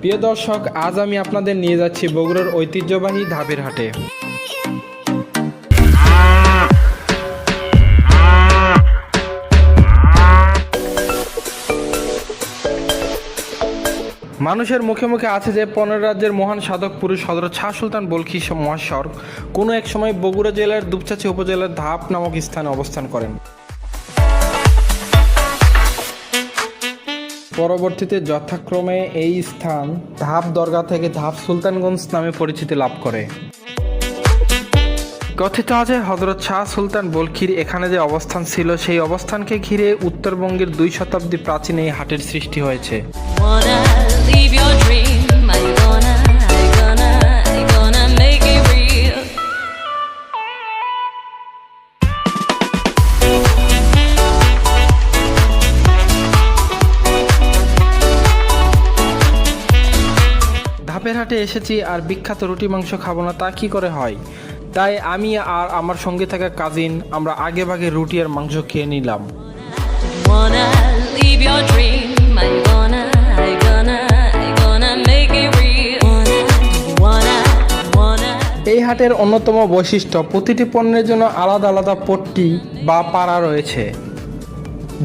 প্রিয় দর্শক আজ আমি আপনাদের নিয়ে যাচ্ছি বগুড়ার ঐতিহ্যবাহী ধাপের হাটে। মানুষের মুখে মুখে আছে যে পনেরো রাজ্যের মহান সাধক পুরুষ হজরত শাহ সুলতান বলখি মহাশর কোনো এক সময় বগুড়া জেলার দুপচাচি উপজেলার ধাপ নামক স্থানে অবস্থান করেন। পরবর্তীতে যথাক্রমে এই স্থান ধাপ দরগা থেকে ধাপ সুলতানগঞ্জ নামে পরিচিতি লাভ করে। কথিত আছে হজরত শাহ সুলতান বলখির এখানে যে অবস্থান ছিল, সেই অবস্থানকে ঘিরে উত্তরবঙ্গের দুই শতাব্দী প্রাচীন এই হাটের সৃষ্টি হয়েছে। ধাপের হাটে এসেছি আর বিখ্যাত রুটি মাংস খাব না তা কি করে হয়? তাই আমি আর আমার সঙ্গে থাকা কাজিন আমরা আগে ভাগে রুটি আর মাংস খেয়ে নিলাম। এই হাটের অন্যতম বৈশিষ্ট্য, প্রতিটি পণ্যের জন্য আলাদা আলাদা পট্টি বা পাড়া রয়েছে,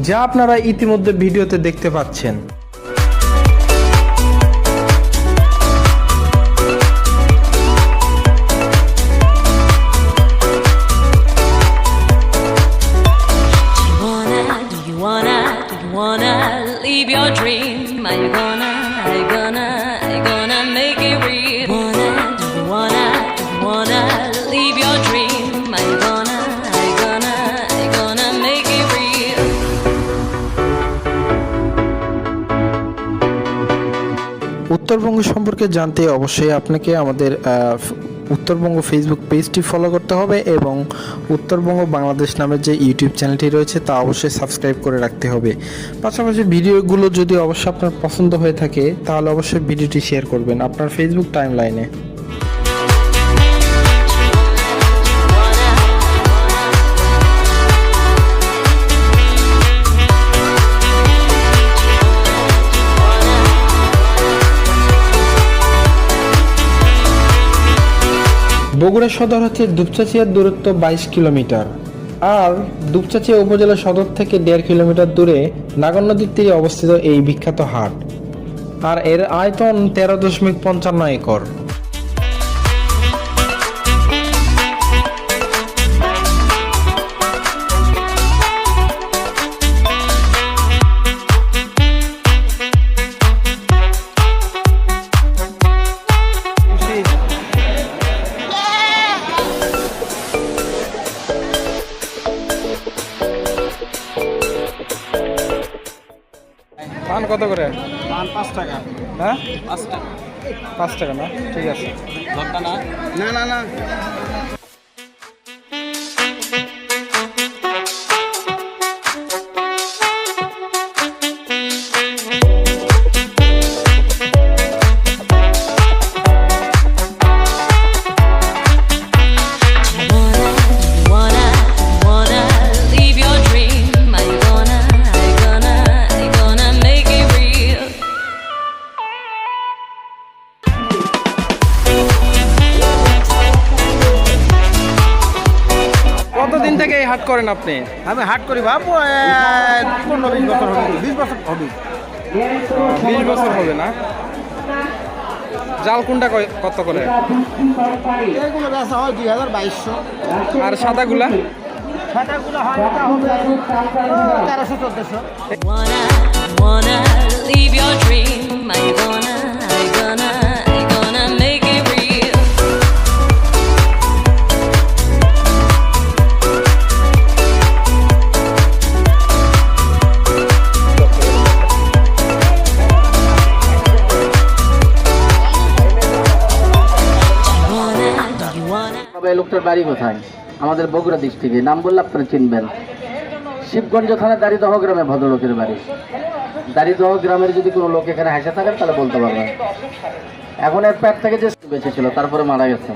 যা আপনারা ইতিমধ্যে ভিডিওতে দেখতে পাচ্ছেন। উত্তরবঙ্গ সম্পর্কে জানতে অবশ্যই আপনাকে আমাদের উত্তরবঙ্গ ফেসবুক পেজটি ফলো করতে হবে এবং উত্তরবঙ্গ বাংলাদেশ নামের যে ইউটিউব চ্যানেলটি রয়েছে তা অবশ্যই সাবস্ক্রাইব করে রাখতে হবে। পাশাপাশি ভিডিওগুলো যদি অবশ্যই আপনার পছন্দ হয়ে থাকে, তাহলে অবশ্যই ভিডিওটি শেয়ার করবেন আপনার ফেসবুক টাইম বগুড়া সদর হচ্ছে দুপচাচিয়ার দূরত্ব বাইশ কিলোমিটার। আর দুপচাচিয়া উপজেলা সদর থেকে দেড় কিলোমিটার দূরে নাগর নদীর তীরে অবস্থিত এই বিখ্যাত হাট। আর এর আয়তন তেরো দশমিক পঞ্চান্ন একর। পান কত করে? পান পাঁচ টাকা। হ্যাঁ? পাঁচ টাকা। পাঁচ টাকা না? ঠিক আছে। না? না না না। কতদিন থেকে এই হাট করেন আপনি? আমি হাট করি বাবু পনেরো বিশ বছর হবে বিশ বছর হবে। বিশ বছর হবে না? জাল কোনটা কয়- কত করে? এগুলো বেচা হয় দুই হাজার বাইশশো। আর সাদাগুলা? হয় হবে তেরোশো চোদ্দোশো। লোকটার বাড়ি কোথায়? আমাদের বগুড়া ডিস্ট্রিক্টে নাম বললে আপনারা চিনবেন। শিবগঞ্জ থানার দারিদহ গ্রামে ভদ্রলোকের বাড়ি। দারিদহ গ্রামের যদি কোনো লোক এখানে হেসে থাকেন, তাহলে বলতে পারবেন। এখন এর পেট থেকে যে বেঁচে ছিল, তারপরে মারা গেছে।